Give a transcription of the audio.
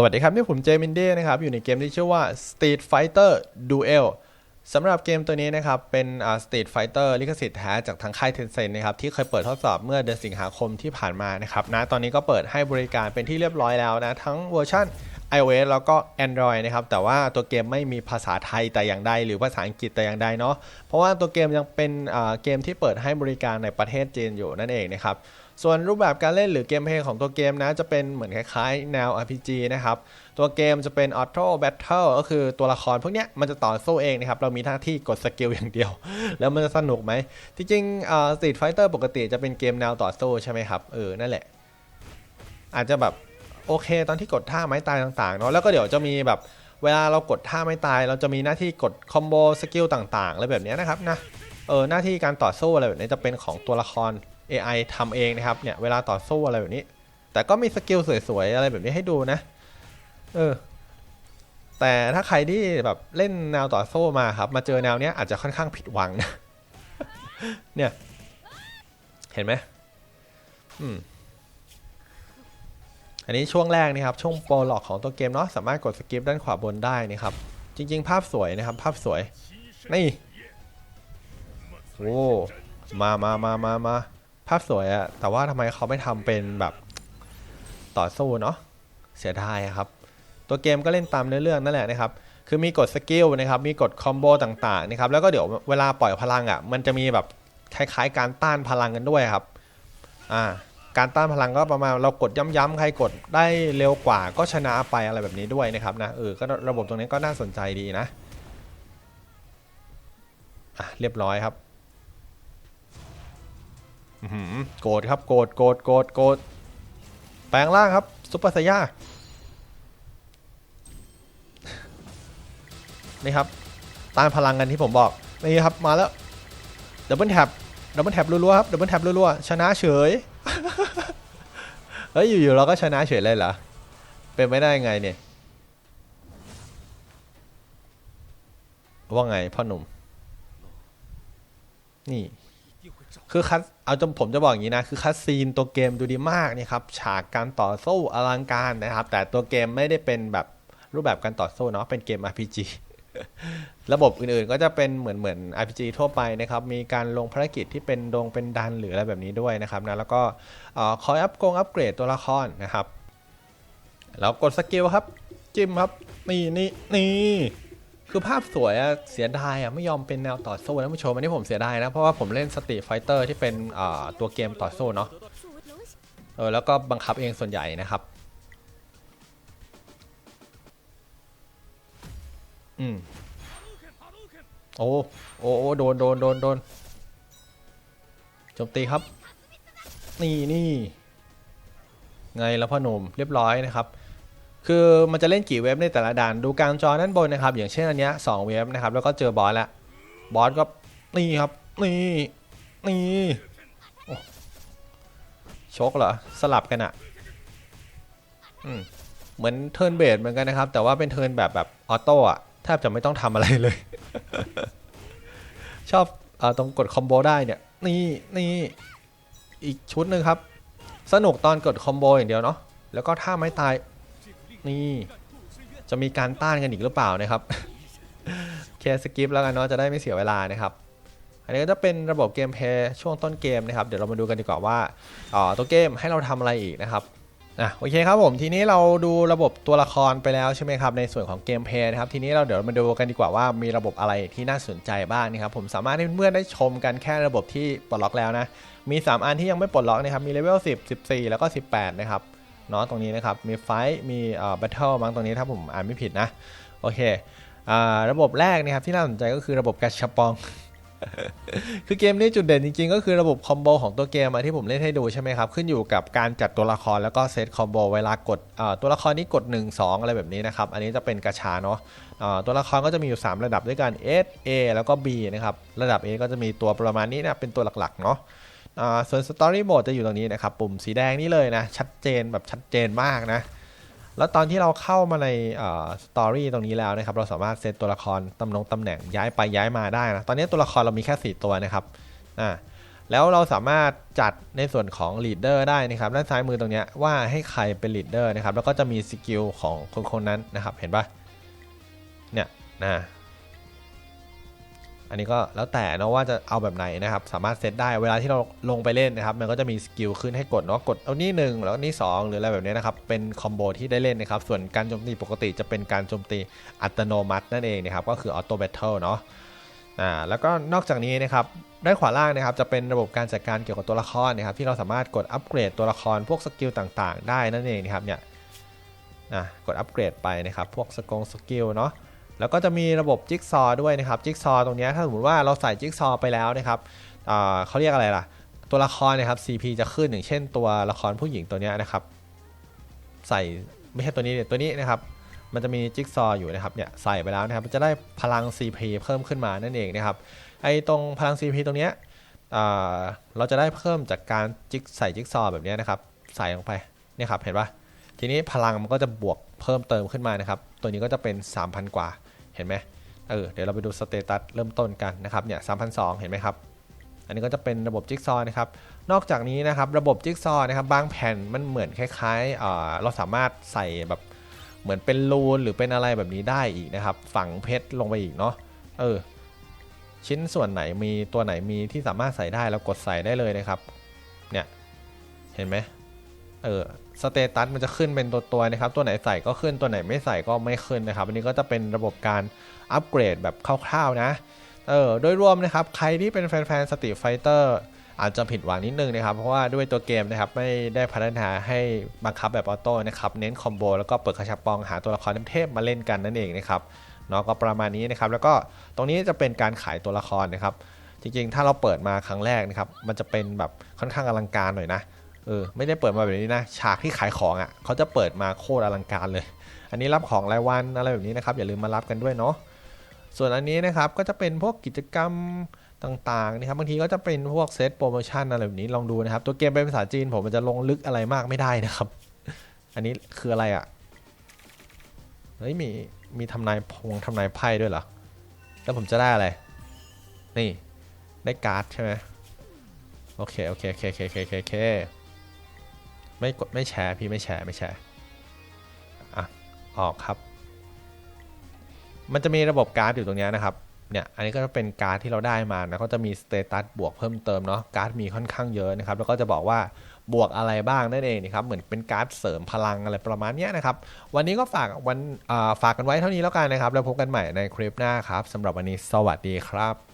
สวัสดีครับ นี่ผมเจมินเด้นะครับ อยู่ในเกมที่ชื่อว่า Street Fighter Duel สำหรับเกมตัวนี้นะครับ เป็น Street Fighter ลิขสิทธิ์แท้จากทางค่าย Tencent นะครับ ที่เคยเปิดทดสอบเมื่อเดือนสิงหาคมที่ผ่านมานะครับนะตอนนี้ก็เปิดให้บริการเป็นที่เรียบร้อยแล้วนะ ทั้งเวอร์ชัน iOS แล้วก็ Android นะครับ แต่ว่าตัวเกมไม่มีภาษาไทยแต่อย่างใดหรือภาษาอังกฤษแต่อย่างใดเนาะ เพราะว่าตัวเกมยังเป็นเกมที่เปิดให้บริการในประเทศจีนอยู่นั่นเองนะครับ ส่วนรูปแบบการเล่นหรือเกมเพลย์ของตัวเกมนะ จะเป็นเหมือนคล้ายๆ แนว RPG นะครับ ตัวเกมจะเป็น Auto Battle ก็คือตัวละครพวกเนี้ยมันจะต่อสู้เองนะครับ เรามีหน้าที่กดสกิลอย่างเดียว แล้วมันจะสนุกไหมที่จริงเอ่อ Street Fighter ปกติจะเป็นเกมแนวต่อสู้ใช่ไหมครับ เออ นั่นแหละ อาจจะแบบ โอเค ตอนที่กดท่าไม้ตายต่างๆเนาะแล้วก็เดี๋ยวจะมีแบบเวลาเรากดท่าไม้ตาย เราจะมีหน้าที่กดคอมโบสกิลต่างๆอะไรแบบนี้นะครับนะเออหน้าที่การต่อสู้อะไรแบบนี้จะเป็นของตัวละคร AI ทำเองนะครับเนี่ยเวลาต่อสู้อะไรแบบนี้ แต่ก็มีสกิลสวยๆอะไรแบบนี้ให้ดูนะเออแต่ถ้าใครที่แบบเล่นแนวต่อสู้มาครับมาเจอแนวเนี้ยอาจจะค่อนข้างผิดหวังนะเนี่ยเห็นไหมอืม อันนี้ช่วงแรกนี่ครับช่วงโปรล็อกของตัวเกมเนาะสามารถกดสกิปด้านขวาบนได้นี่ครับ จริง ๆ ภาพสวยนะครับ ภาพสวยนี่โอ้มามามามามาภาพสวยอะแต่ว่าทำไมเขาไม่ทำเป็นแบบต่อสู้เนาะเสียดายครับ ตัวเกมก็เล่นตามเนื้อเรื่องนั่นแหละนะครับคือมีกดสกิลนะครับมีกดคอมโบต่างๆนะครับแล้วก็เดี๋ยวเวลาปล่อยพลังอะมันจะมีแบบคล้ายๆ การต้านพลังกันด้วยครับอ่า การต้านพลังก็ประมาณเรากดย้ำๆใครกดได้เร็วกว่าก็ชนะไปอะไรแบบนี้ด้วยนะครับนะเออก็ระบบตรงนี้ก็น่าสนใจดีนะอะเรียบร้อยครับโกรธครับโกรธโกรธโกรธโกรธแปลงร่างครับซุปเปอร์ไซย่านี่ครับต้านพลังกันที่ผมบอกนี่ครับมาแล้วดับเบิลแท็บดับเบิลแท็บรัวๆครับดับเบิลแท็บรัวๆชนะเฉย เฮ้ยอยู่ๆเราก็ชนะเฉยเลยเหรอ เป็นไม่ได้ไงเนี่ย ว่าไงพ่อหนุ่ม นี่ คือคัสเอาจนผมจะบอกอย่างนี้นะ คือคัสซีนตัวเกมดูดีมากนี่ครับ ฉากการต่อสู้อลังการนะครับ แต่ตัวเกมไม่ได้เป็นแบบรูปแบบการต่อสู้เนาะ เป็นเกม RPG ระบบอื่นๆ ก็จะเป็นเหมือนเหมือน RPG ทั่วไปนะครับ มีการลงภารกิจที่เป็นดงเป็นดันหรืออะไรแบบนี้ด้วยนะครับนะ แล้วก็คอยอัพกงอัปเกรดตัวละครนะครับ แล้วกดสกิลครับ จิ้มครับ นี่นี่นี่คือภาพสวยอะเสียดายอะไม่ยอมเป็นแนวต่อสู้นะผู้ชมอันนี้ผมเสียดายนะ เพราะว่าผมเล่นสตรีทไฟเตอร์ที่เป็นตัวเกมต่อสู้เนาะเออแล้วก็บังคับเองส่วนใหญ่นะครับ อืมโอ้โอ้โอ้โดนโดนโดนโดนจมตีครับ นี่นี่ไงแล้วพ่อหนุ่มเรียบร้อยนะครับ คือมันจะเล่นกี่เว็บในแต่ละด่านดูกลางจอด้านบนนะครับ อย่างเช่นอันเนี้ยสองเว็บนะครับ แล้วก็เจอบอสล้วบอสก็นี่ครับ นี่ นี่โอ้ชกเหรอ สลับกันอะอืมเหมือนเทิร์นเบสเหมือนกันนะครับ แต่ว่าเป็นเทิร์นแบบแบบออโต้อะ ทบจะไม่ต้องทำอะไรเลย ชอบอตรงกดคอมโบได้เนี่ย นี่นี่อีกชุดหนึ่งครับ สนุกตอนกดคอมโบอย่างเดียวเนาะแล้วก็ท่าไม้ตาย นี่ จะมีการต้านกันอีกหรือเปล่านะครับแค่สกิปแล้วกันเนาะจะได้ไม่เสียเวลานะครับ อันนี้ก็จะเป็นระบบเกมเพย์ช่วงต้นเกมนะครับ เดี๋ยวเรามาดูกันดีกว่าว่าอ๋อตัวเกมให้เราทำอะไรอีกนะครับ อะโอเคครับผมทีนี้เราดูระบบตัวละครไปแล้วใช่ไหมครับในส่วนของเกมเพลย์นะครับทีนี้เราเดี๋ยวมาดูกันดีกว่าว่ามีระบบอะไรที่น่าสนใจบ้างนะครับผมสามารถให้เพื่อนๆได้ชมกันแค่ระบบที่ปลดล็อกแล้วนะมี 3 อันที่ยังไม่ปลดล็อกนะครับมีเลเวล10 14 แล้วก็ 18 นะครับเนาะตรงนี้นะครับมีไฟท์มีเอ่อ battle มั้งตรงนี้ถ้าผมอ่านไม่ผิดนะโอเคอ่าระบบแรกนะครับที่น่าสนใจก็คือระบบกาชาปอง คือเกมนี้จุดเด่นจริงๆ ก็คือระบบคอมโบของตัวเกมที่ผมเล่นให้ดูใช่ไหมครับ ขึ้นอยู่กับการจัดตัวละครแล้วก็เซตคอมโบเวลากดตัวละครนี้กด 1 2 อะไรแบบนี้นะครับ อันนี้จะเป็นกาชาเนาะตัวละครก็จะมีอยู่ 3 ระดับด้วยกัน S A แล้วก็ B นะครับ ระดับ A ก็จะมีตัวประมาณนี้นะเป็นตัวหลักๆเนาะส่วน Story Mode จะอยู่ตรงนี้นะครับ ปุ่มสีแดงนี่เลยนะ ชัดเจนแบบชัดเจนมากนะ แล้วตอนที่เราเข้ามาในสตอรี่ตรงนี้แล้วนะครับ เราสามารถเซตตัวละครตำแหน่งตำแหน่งย้ายไปย้ายมาได้นะ ตอนนี้ตัวละครเรามีแค่ 4 ตัวนะครับ อ่า แล้วเราสามารถจัดในส่วนของลีดเดอร์ได้นะครับ ด้านซ้ายมือตรงนี้ว่าให้ใครเป็นลีดเดอร์นะครับ แล้วก็จะมีสกิลของคนคนนั้นนะครับ เห็นปะเนี่ย นะ อันนี้ก็แล้วแต่นะว่าจะเอาแบบไหนนะครับ สามารถเซตได้เวลาที่เราลงไปเล่นนะครับ มันก็จะมีสกิลขึ้นให้กดเนาะกดเอานี่หนึ่งแล้วก็นี่สองหรืออะไรแบบนี้นะครับ เป็นคอมโบที่ได้เล่นนะครับ ส่วนการโจมตีปกติจะเป็นการโจมตีอัตโนมัตินั่นเองนะครับ ก็คือออโต้แบทเทิลเนาะอ่าแล้วก็นอกจากนี้นะครับด้านขวาล่างนะครับจะเป็นระบบการจัดการเกี่ยวกับตัวละครนะครับ ที่เราสามารถกดอัปเกรดตัวละครพวกสกิลต่างๆ ได้นั่นเองนะครับเนี่ยนะกดอัปเกรดไปนะครับ พวกสกงสกิลเนาะ แล้วก็จะมีระบบจิ๊กซอด้วยนะครับจิ๊กซอตรงนี้ถ้าสมมติว่าเราใส่จิ๊กซอไปแล้วนะครับเขาเรียกอะไรล่ะ ตัวละครนะครับ CP จะขึ้นอย่างเช่น ตัวละครผู้หญิงตัวนี้นะครับ ใส่ไม่ใช่ตัวนี้ตัวนี้นะครับ มันจะมีจิ๊กซออยู่นะครับเนี่ยใส่ไปแล้วนะครับจะได้พลัง CP เพิ่มขึ้นมานั่นเองนะครับไอ้ตรงพลัง CP ตรงนี้เราจะได้เพิ่มจากการจิ๊กใส่จิ๊กซอแบบนี้นะครับ ใส่ลงไปเนี่ยครับเห็นปะทีนี้พลังมันก็จะบวกเพิ่มเติมขึ้นมานะครับ ตัวนี้ก็จะเป็น 3,000 กว่า เห็นไหมเออเดี๋ยวเราไปดูสเตตัสเริ่มต้นกันนะครับเนี่ย3,200เห็นไหมครับ อันนี้ก็จะเป็นระบบจิ๊กซอว์นะครับ นอกจากนี้นะครับระบบจิ๊กซอว์นะครับบางแผ่นมันเหมือนคล้ายๆเราสามารถใส่แบบเหมือนเป็นรูนหรือเป็นอะไรแบบนี้ได้อีกนะครับ ฝังเพชรลงไปอีกเนาะเออชิ้นส่วนไหนมีตัวไหนมีที่สามารถใส่ได้เรากดใส่ได้เลยนะครับ เนี่ย เห็นไหมเออ สเตตัสมันจะขึ้นเป็นตัวตัวนะครับ ตัวไหนใส่ก็ขึ้นตัวไหนไม่ใส่ก็ไม่ขึ้นนะครับ อันนี้ก็จะเป็นระบบการอัปเกรดแบบคร่าวๆนะ เออ โดยรวมนะครับ ใครที่เป็นแฟนๆสตรีไฟเตอร์อาจจะผิดหวังนิดนึงนะครับ เพราะว่าด้วยตัวเกมนะครับ ไม่ได้พัฒนาให้บังคับแบบออโต้นะครับ เน้นคอมโบแล้วก็เปิดกระชับปองหาตัวละครเทพมาเล่นกันนั่นเองนะครับเนาะก็ประมาณนี้นะครับ แล้วก็ตรงนี้จะเป็นการขายตัวละครนะครับ จริงๆ ถ้าเราเปิดมาครั้งแรกนะครับ มันจะเป็นแบบค่อนข้างอลังการหน่อยนะ เออไม่ได้เปิดมาแบบนี้นะ ฉากที่ขายของอะ่ะเขาจะเปิดมาโคตรอลังการเลย อันนี้รับของรายวันอะไรแบบนี้นะครับ อย่าลืมมารับกันด้วยเนาะส่วนอันนี้นะครับก็จะเป็นพวกกิจกรรมต่างๆนะครับบางทีก็จะเป็นพวกเซตโปรโมชั่นอะไรแบบนี้ลองดูนะครับ ตัวเกมเป็นภาษาจีนผมมันจะลงลึกอะไรมากไม่ได้นะครับ อันนี้คืออะไรอะเฮ้ยมีมีทำนายพงทำนายไพ่ด้วยเหรอแล้วผมจะได้อะไรนี่ได้การ์ดใช่ไหมโอเคโอเคโอเคโอเคโอเค ไม่กดไม่แชร์พี่ไม่แชร์ไม่แชร์อะออกครับ มันจะมีระบบการ์ดอยู่ตรงนี้นะครับเนี่ยอันนี้ก็จะเป็นการ์ดที่เราได้มานะก็จะมีสเตตัสบวกเพิ่มเติมเนาะการ์ดมีค่อนข้างเยอะนะครับ แล้วก็จะบอกว่าบวกอะไรบ้างนั่นเองนะครับเหมือนเป็นการ์ดเสริมพลังอะไรประมาณเนี้ยนะครับ วันนี้ก็ฝากวันฝากกันไว้เท่านี้แล้วกันนะครับ แล้วพบกันใหม่ในคลิปหน้าครับสำหรับวันนี้สวัสดีครับ